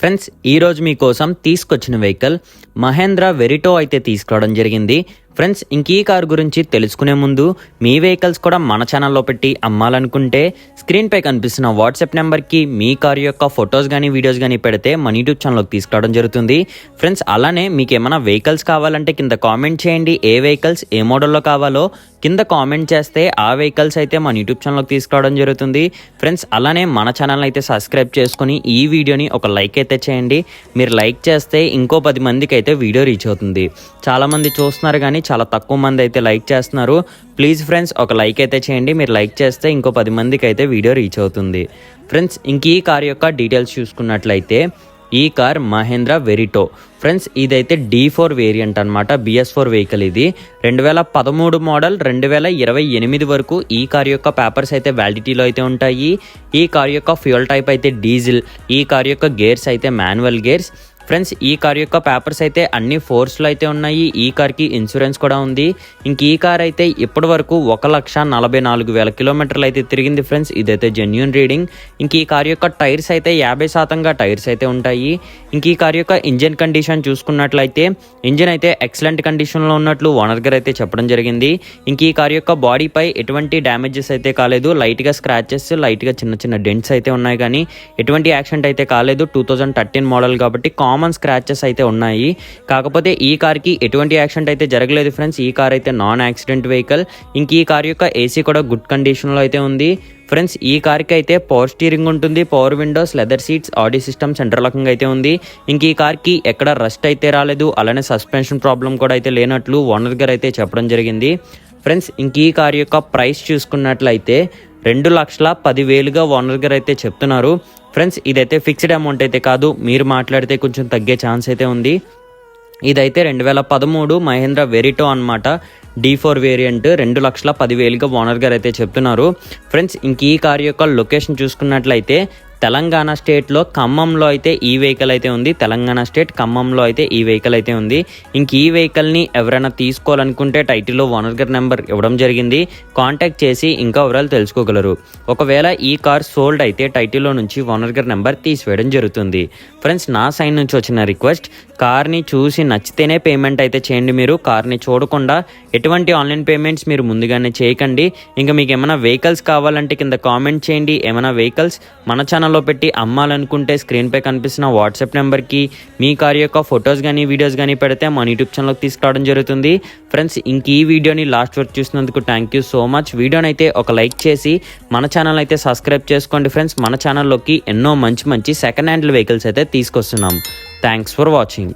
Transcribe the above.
friends ఈరోజు మీకోసం తీసుకొచ్చిన వెహికల్ మహేంద్ర వెరిటో అయితే తీసుకురావడం జరిగింది. ఫ్రెండ్స్ ఇంక ఈ కారు గురించి తెలుసుకునే ముందు మీ వెహికల్స్ కూడా మన ఛానల్లో పెట్టి అమ్మాలనుకుంటే స్క్రీన్పై కనిపిస్తున్న వాట్సాప్ నెంబర్కి మీ కారు యొక్క ఫొటోస్ కానీ వీడియోస్ కానీ పెడితే మన యూట్యూబ్ ఛానల్లోకి తీసుకురావడం జరుగుతుంది. ఫ్రెండ్స్ అలానే మీకు ఏమైనా వెహికల్స్ కావాలంటే కింద కామెంట్ చేయండి. ఏ వెహికల్స్ ఏ మోడల్లో కావాలో కింద కామెంట్ చేస్తే ఆ వెహికల్స్ అయితే మన యూట్యూబ్ ఛానల్లోకి తీసుకురావడం జరుగుతుంది. ఫ్రెండ్స్ అలానే మన ఛానల్ అయితే సబ్స్క్రైబ్ చేసుకొని ఈ వీడియోని ఒక లైక్ అయితే చేయండి. మీరు లైక్ చేస్తే ఇంకో పది మందికి అయితే వీడియో రీచ్ అవుతుంది. చాలామంది చూస్తున్నారు కానీ చాలా తక్కువ మంది అయితే లైక్ చేస్తున్నారు. ప్లీజ్ ఫ్రెండ్స్ ఒక లైక్ అయితే చేయండి. మీరు లైక్ చేస్తే ఇంకో పది మందికి అయితే వీడియో రీచ్ అవుతుంది. ఫ్రెండ్స్ ఇంక ఈ కార్ యొక్క డీటెయిల్స్ చూసుకున్నట్లయితే ఈ కార్ మహేంద్ర వెరిటో. ఫ్రెండ్స్ ఇదైతే డి ఫోర్ వేరియంట్ అనమాట బిఎస్ ఫోర్ వెహికల్ ఇది. రెండు వేల పదమూడు మోడల్ రెండు వేల ఇరవై ఎనిమిది వరకు ఈ కార్ యొక్క పేపర్స్ అయితే వ్యాలిడిటీలో అయితే ఉంటాయి. ఈ కార్ యొక్క ఫ్యూయల్ టైప్ అయితే డీజిల్ ఈ కార్ యొక్క గేర్స్ అయితే మాన్యువల్ గేర్స్. ఫ్రెండ్స్ ఈ కార్ యొక్క పేపర్స్ అయితే అన్ని ఫోర్స్లో అయితే ఉన్నాయి. ఈ కార్కి ఇన్సూరెన్స్ కూడా ఉంది. ఇంక ఈ కార్ అయితే ఇప్పటి వరకు ఒక లక్ష నలభై నాలుగు వేల కిలోమీటర్లు అయితే తిరిగింది ఫ్రెండ్స్. ఇదైతే జెన్యున్ రీడింగ్ ఇంక ఈ కార్ యొక్క టైర్స్ అయితే యాభై శాతంగా టైర్స్ అయితే ఉంటాయి. ఇంక ఈ కార్ యొక్క ఇంజిన్ కండిషన్ చూసుకున్నట్లయితే ఇంజిన్ అయితే ఎక్సలెంట్ కండిషన్లో ఉన్నట్లు ఓనర్ గారు అయితే చెప్పడం జరిగింది. ఇంక ఈ కార్ యొక్క బాడీపై ఎటువంటి డ్యామేజెస్ అయితే కాలేదు. లైట్గా స్క్రాచెస్ లైట్గా చిన్న చిన్న డెంట్స్ అయితే ఉన్నాయి కానీ ఎటువంటి యాక్సిడెంట్ అయితే కాలేదు. టూ థౌజండ్ థర్టీన్ మోడల్ కాబట్టి కామన్ స్క్రాచెస్ అయితే ఉన్నాయి. కాకపోతే ఈ కార్కి ఎటువంటి యాక్సిడెంట్ అయితే జరగలేదు ఫ్రెండ్స్. ఈ కార్ అయితే నాన్ యాక్సిడెంట్ వెహికల్ ఇంక ఈ కార్ యొక్క ఏసీ కూడా గుడ్ కండిషన్లో అయితే ఉంది. ఫ్రెండ్స్ ఈ కార్కి అయితే పవర్ స్టీరింగ్ ఉంటుంది power windows leather seats audio system centre locking అయితే ఉంది. ఇంక ఈ కార్కి ఎక్కడ రస్ట్ అయితే రాలేదు అలానే సస్పెన్షన్ ప్రాబ్లం కూడా అయితే లేనట్లు ఓనర్ గారు అయితే చెప్పడం జరిగింది. ఫ్రెండ్స్ ఇంక ఈ కార్ యొక్క ప్రైస్ చూసుకున్నట్లయితే రెండు లక్షల పదివేలుగా ఓనర్ గారు అయితే చెప్తున్నారు. ఫ్రెండ్స్ ఇదైతే ఫిక్స్డ్ అమౌంట్ అయితే కాదు. మీరు మాట్లాడితే కొంచెం తగ్గే ఛాన్స్ అయితే ఉంది. ఇదైతే రెండు వేల పదమూడు మహేంద్ర వెరిటో అనమాట డీ ఫోర్ వేరియంట్ రెండు లక్షల పదివేలుగా ఓనర్ గారు అయితే చెప్తున్నారు. ఫ్రెండ్స్ ఇంక ఈ కార్ యొక్క లొకేషన్ చూసుకున్నట్లయితే తెలంగాణ స్టేట్లో ఖమ్మంలో అయితే ఈ వెహికల్ అయితే ఉంది. తెలంగాణ స్టేట్ ఖమ్మంలో అయితే ఈ వెహికల్ అయితే ఉంది. ఇంక ఈ వెహికల్ని ఎవరైనా తీసుకోవాలనుకుంటే టైటిల్లో ఓనర్ గారి నెంబర్ ఇవ్వడం జరిగింది. కాంటాక్ట్ చేసి ఇంకా వివరాలు తెలుసుకోగలరు. ఒకవేళ ఈ కార్ సోల్డ్ అయితే టైటిల్లో నుంచి ఓనర్ గారి నెంబర్ తీసివేయడం జరుగుతుంది. ఫ్రెండ్స్ నా సైన్ నుంచి వచ్చిన రిక్వెస్ట్ కార్ని చూసి నచ్చితేనే పేమెంట్ అయితే చేయండి మీరు. కార్ని చూడకుండా ఎటువంటి ఆన్లైన్ పేమెంట్స్ మీరు ముందుగానే చేయకండి. ఇంకా మీకు ఏమైనా వెహికల్స్ కావాలంటే కింద కామెంట్ చేయండి. ఏమైనా వెహికల్స్ మన ఛానల్లో పెట్టి అమ్మాలనుకుంటే స్క్రీన్పై కనిపిస్తున్న వాట్సాప్ నెంబర్కి మీ కార్ యొక్క ఫొటోస్ కానీ వీడియోస్ కానీ పెడితే మన యూట్యూబ్ ఛానల్కి తీసుకురావడం జరుగుతుంది. ఫ్రెండ్స్ ఇంక ఈ వీడియోని లాస్ట్ వరకు చూసినందుకు థ్యాంక్ యూ సో మచ్ వీడియోని అయితే ఒక లైక్ చేసి మన ఛానల్ అయితే సబ్స్క్రైబ్ చేసుకోండి ఫ్రెండ్స్ మన ఛానల్లోకి ఎన్నో మంచి మంచి సెకండ్ హ్యాండ్ వెహికల్స్ అయితే తీసుకొస్తున్నాం. Thanks for watching